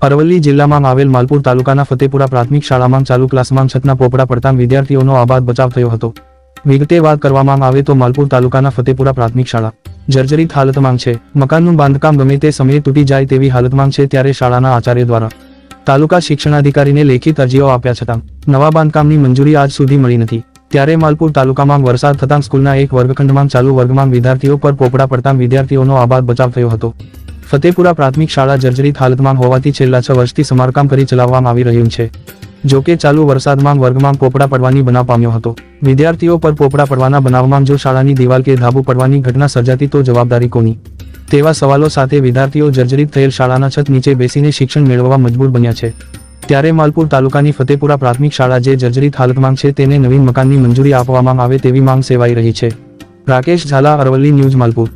અરવલ્લી જિલ્લામાં આવેલ માલપુર તાલુકાના ફતેપુરા પ્રાથમિક શાળામાં ચાલુ ક્લાસમાં છતના પોપડા પડતા વિદ્યાર્થીઓનો આબાદ બચાવ થયો હતો. વિગતે વાત કરવામાં આવે તો માલપુર તાલુકાના ફતેપુરા પ્રાથમિક શાળા. જર્જરિત હાલતમાં છે. મકાનનું બાંધકામ ગમે તે સમયે તૂટી જાય તેવી હાલતમાં છે ત્યારે શાળાના આચાર્ય દ્વારા. તાલુકા શિક્ષણાધિકારીને લેખિત અરજીઓ આપ્યા છતાં નવા બાંધકામની મંજૂરી આજ સુધી મળી નથી. ત્યારે માલપુર તાલુકામાં વરસાદ થતાં સ્કૂલના એક વર્ગખંડમાં ચાલુ વર્ગમાં વિદ્યાર્થીઓ પર પોપડા પડતા વિદ્યાર્થીઓનો આબાદ બચાવ થયો હતો. ફતેપુરા પ્રાથમિક શાળા જર્જરિત હાલતમાં હોવાથી છેલ્લા છ વર્ષથી સમારકામ કરી ચલાવવામાં આવી રહ્યું છે. જો કે ચાલુ વરસાદમાં વર્ગમાં પોપડા પડવાની બનાવ પામ્યો હતો. વિદ્યાર્થીઓ પર પોપડા પડવાના બનાવમાં જો શાળાની દિવાલ કે ધાબુ પડવાની ઘટના સર્જાતી તો જવાબદારી કોની? તેવા સવાલો સાથે વિદ્યાર્થીઓ જર્જરિત થયેલ શાળાના છત નીચે બેસીને શિક્ષણ મેળવવા મજબૂર બન્યા છે. ત્યારે માલપુર તાલુકાની ફતેપુરા પ્રાથમિક શાળા જે જર્જરિત હાલતમાં છે તેને નવીન મકાનની મંજૂરી આપવામાં આવે તેવી માંગ સેવાઈ રહી છે. રાકેશ ઝાલા, અરવલ્લી ન્યૂઝ માલપુર.